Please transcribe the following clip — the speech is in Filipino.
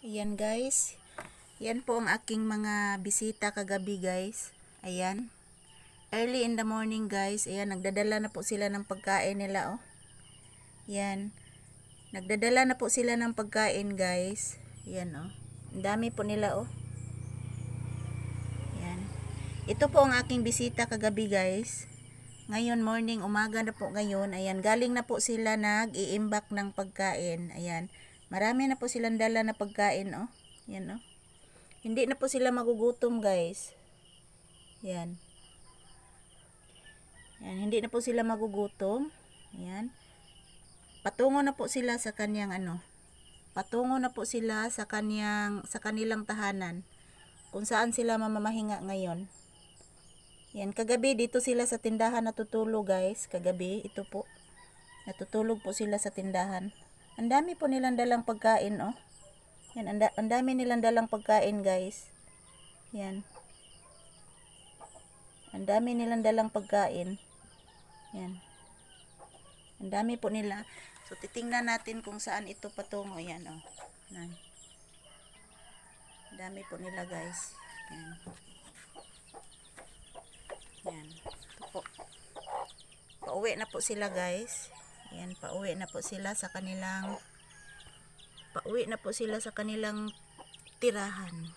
Ayan guys. Yan po ang aking mga bisita kagabi guys. Ayan. Early in the morning guys. Ayan, nagdadala na po sila ng pagkain nila oh. Yan. Nagdadala na po sila ng pagkain guys. Yan oh. Ang dami po nila oh. Yan. Ito po ang aking bisita kagabi guys. Ngayon morning, umaga na po ngayon. Ayan, galing na po sila nag-iimbak ng pagkain. Ayan. Marami na po silang dala na pagkain, oh. Yan, oh. Hindi na po sila magugutom, guys. Yan. Yan, hindi na po sila magugutom. Yan. Patungo na po sila sa kanyang ano. Patungo na po sila sa kanyang sa kanilang tahanan. Kung saan sila mamamahinga ngayon. Yan, kagabi dito sila sa tindahan natutulog guys. Kagabi, ito po. Natutulog po sila sa tindahan. Ang dami po nilang dalang pagkain, oh. Yan, ang, ang dami nilang dalang pagkain, guys. Yan. Ang dami nilang dalang pagkain. Yan. Ang dami po nila. So, titingnan natin kung saan ito patungo. Yan, oh. Yan. Ang dami po nila, guys. Yan. Yan. Ito po. Pauwi na po sila guys. Yan, pauwi na po sila sa kanilang pauwi na po sila sa kanilang tirahan.